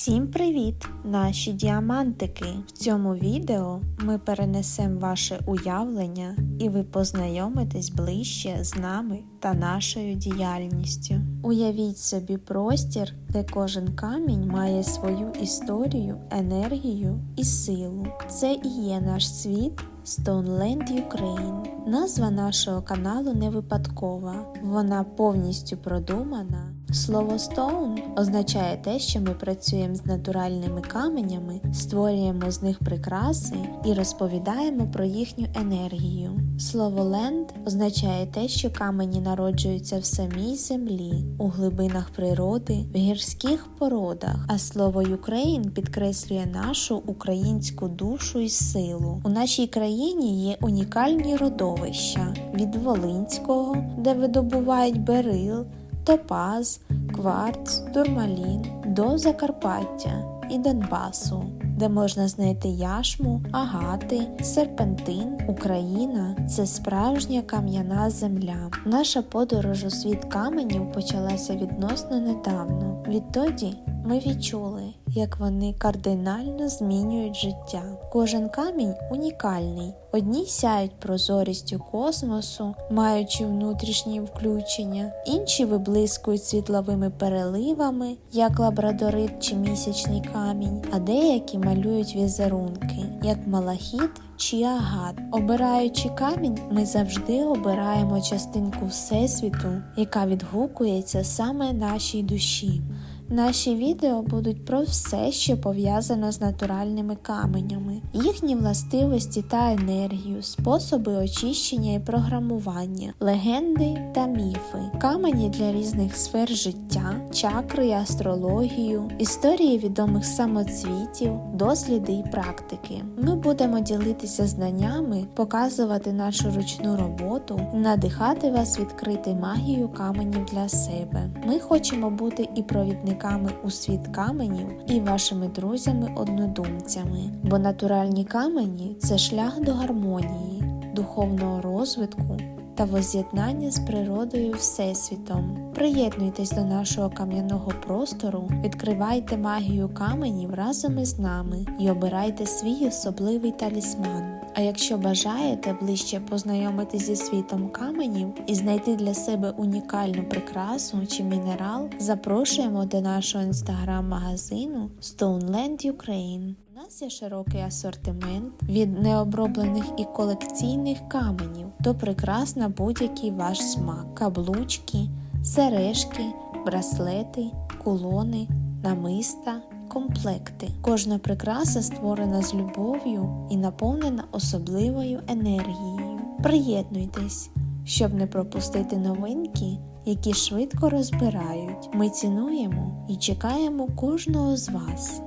Всім привіт, наші діамантики! В цьому відео ми перенесемо ваше уявлення і ви познайомитесь ближче з нами та нашою діяльністю. Уявіть собі простір, де кожен камінь має свою історію, енергію і силу. Це і є наш світ Stoneland Ukraine. Назва нашого каналу не випадкова, вона повністю продумана. Слово stone означає те, що ми працюємо з натуральними каменями, створюємо з них прикраси і розповідаємо про їхню енергію. Слово land означає те, що камені народжуються в самій землі, у глибинах природи, в гірських породах, а слово Ukraine підкреслює нашу українську душу і силу. У нашій країні є унікальні родовища від Волинського, де видобувають берил, топаз, кварц, турмалін до Закарпаття і Донбасу, де можна знайти яшму, агати, серпентин. Україна це справжня кам'яна земля. Наша подорож у світ каменів почалася відносно недавно. Відтоді ми відчули, як вони кардинально змінюють життя. Кожен камінь унікальний. Одні сяють прозорістю космосу, маючи внутрішні включення, інші виблискують світловими переливами, як лабрадорит чи місячний камінь, а деякі малюють візерунки, як малахіт чи агат. Обираючи камінь, ми завжди обираємо частинку Всесвіту, яка відгукується саме нашій душі. Наші відео будуть про все, що пов'язано з натуральними каменями, їхні властивості та енергію, способи очищення і програмування, легенди та міфи, камені для різних сфер життя, чакри астрологію, історії відомих самоцвітів, досліди і практики. Ми будемо ділитися знаннями, показувати нашу ручну роботу, надихати вас відкрити магію каменів для себе. Ми хочемо бути і провідниками у світ каменів і вашими друзями-однодумцями, бо натуральні камені це шлях до гармонії, духовного розвитку та воз'єднання з природою Всесвітом. Приєднуйтесь до нашого кам'яного простору, відкривайте магію каменів разом із нами і обирайте свій особливий талісман. А якщо бажаєте ближче познайомитися зі світом каменів і знайти для себе унікальну прикрасу чи мінерал, запрошуємо до нашого інстаграм-магазину Stoneland Ukraine. У нас є широкий асортимент від необроблених і колекційних каменів до прикрас на будь-який ваш смак, каблучки, сережки, браслети, кулони, намиста комплекти. Кожна прикраса створена з любов'ю і наповнена особливою енергією. Приєднуйтесь, щоб не пропустити новинки, які швидко розбирають. Ми цінуємо і чекаємо кожного з вас.